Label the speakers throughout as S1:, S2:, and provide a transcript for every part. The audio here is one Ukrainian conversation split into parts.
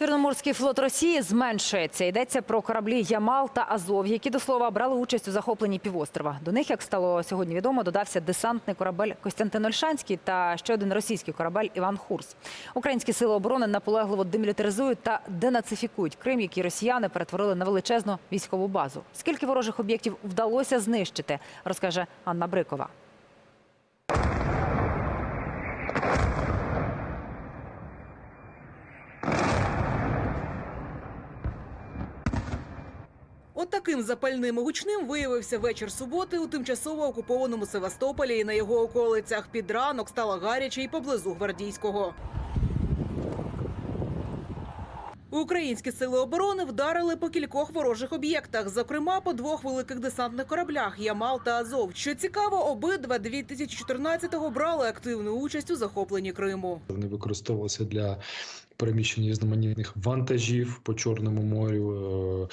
S1: Чорноморський флот Росії зменшується. Йдеться про кораблі Ямал та Азов, які до слова брали участь у захопленні півострова. До них, як стало сьогодні відомо, додався десантний корабель Костянтин Ольшанський та ще один російський корабель Іван Хурс. Українські сили оборони наполегливо демілітаризують та денацифікують Крим, який росіяни перетворили на величезну військову базу. Скільки ворожих об'єктів вдалося знищити, розкаже Анна Брикова.
S2: Таким запальним і гучним виявився вечір суботи у тимчасово окупованому Севастополі і на його околицях. Під ранок стало гаряче і поблизу Гвардійського. Українські сили оборони вдарили по кількох ворожих об'єктах, зокрема по двох великих десантних кораблях Ямал та Азов. Що цікаво, обидва 2014-го брали активну участь у захопленні Криму.
S3: Вони використовувалися для переміщення різноманітних вантажів по Чорному морю, е,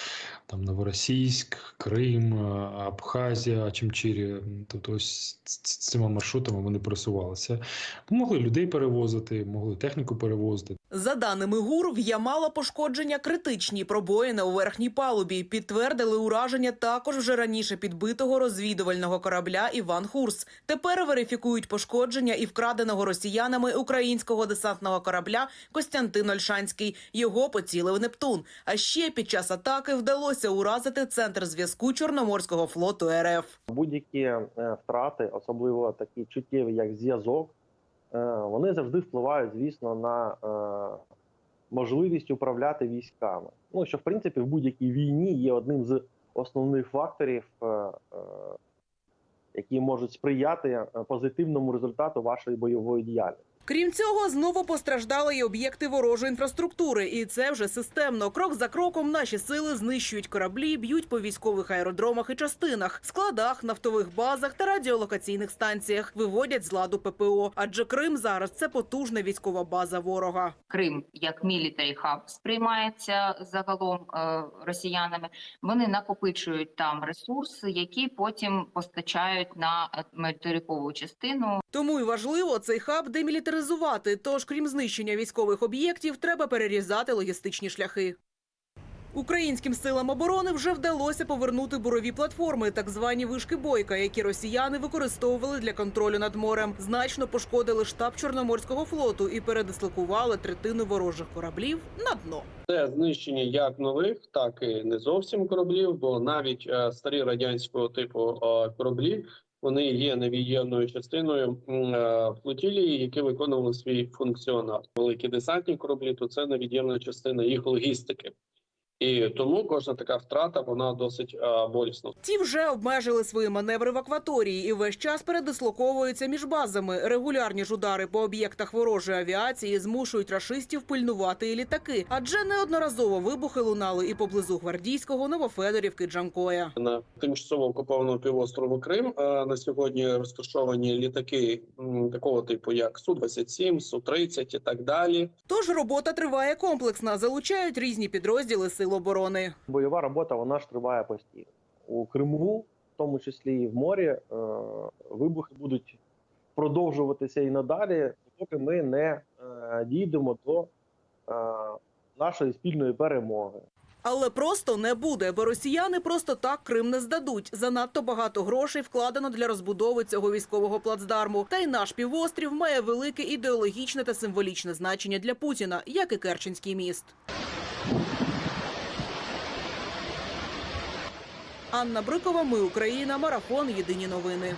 S3: там Новоросійськ, Крим, е, Абхазія, Чимчирі. Тобто ось ц- цими маршрутами вони пересувалися. Могли людей перевозити, могли техніку перевозити.
S2: За даними ГУР, в Ямала пошкодження критичні пробоїни у верхній палубі. Підтвердили ураження також вже раніше підбитого розвідувального корабля Іван Хурс. Тепер верифікують пошкодження і вкраденого росіянами українського десантного корабля Костянтин Ольшанський. Його поцілив Нептун. А ще під час атаки вдалося уразити центр зв'язку Чорноморського флоту РФ.
S4: Будь-які е, втрати, особливо такі чуттєві, як зв'язок, вони завжди впливають, звісно, на е, можливість управляти військами. Ну що в принципі в будь-якій війні є одним з основних факторів, е, е, які можуть сприяти е, позитивному результату вашої бойової діяльності.
S2: Крім цього, знову постраждали й об'єкти ворожої інфраструктури, і це вже системно. Крок за кроком наші сили знищують кораблі, б'ють по військових аеродромах і частинах, складах, нафтових базах та радіолокаційних станціях. Виводять з ладу ППО. Адже Крим зараз це потужна військова база ворога.
S5: Крим як мілітарі хаб сприймається загалом е, росіянами. Вони накопичують там ресурси, які потім постачають на е, материкову частину.
S2: Тому й важливо цей хаб демілітаризувати. Тож, крім знищення військових об'єктів, треба перерізати логістичні шляхи. Українським силам оборони вже вдалося повернути бурові платформи, так звані вишки бойка, які росіяни використовували для контролю над морем. Значно пошкодили штаб Чорноморського флоту і передислокували третину ворожих кораблів на дно.
S6: Це знищення як нових, так і не зовсім кораблів, бо навіть е, старі радянського типу е, кораблі вони є невід'ємною частиною е, флотілії, які виконували свій функціонал. Великі десантні кораблі то це невід'ємна частина їх логістики. І тому кожна така втрата вона досить е, болісна.
S2: Ті вже обмежили свої маневри в акваторії і весь час передислоковуються між базами. Регулярні ж удари по об'єктах ворожої авіації змушують рашистів пильнувати і літаки, адже неодноразово вибухи лунали і поблизу гвардійського Новофедорівки Джанкоя.
S6: На тимчасово окупованому півострову Крим е, на сьогодні розташовані літаки такого типу, як су 27 су 30 і так далі.
S2: Тож робота триває комплексна. Залучають різні підрозділи сил оборони.
S4: Бойова робота вона ж триває постійно у Криму, в тому числі і в морі. е, Вибухи будуть продовжуватися і надалі, поки ми не е, дійдемо до е, нашої спільної перемоги.
S2: Але просто не буде, бо росіяни просто так Крим не здадуть. Занадто багато грошей вкладено для розбудови цього військового плацдарму. Та й наш півострів має велике ідеологічне та символічне значення для Путіна, як і Керченський міст. Анна Брикова, ми Україна, марафон. Єдині новини.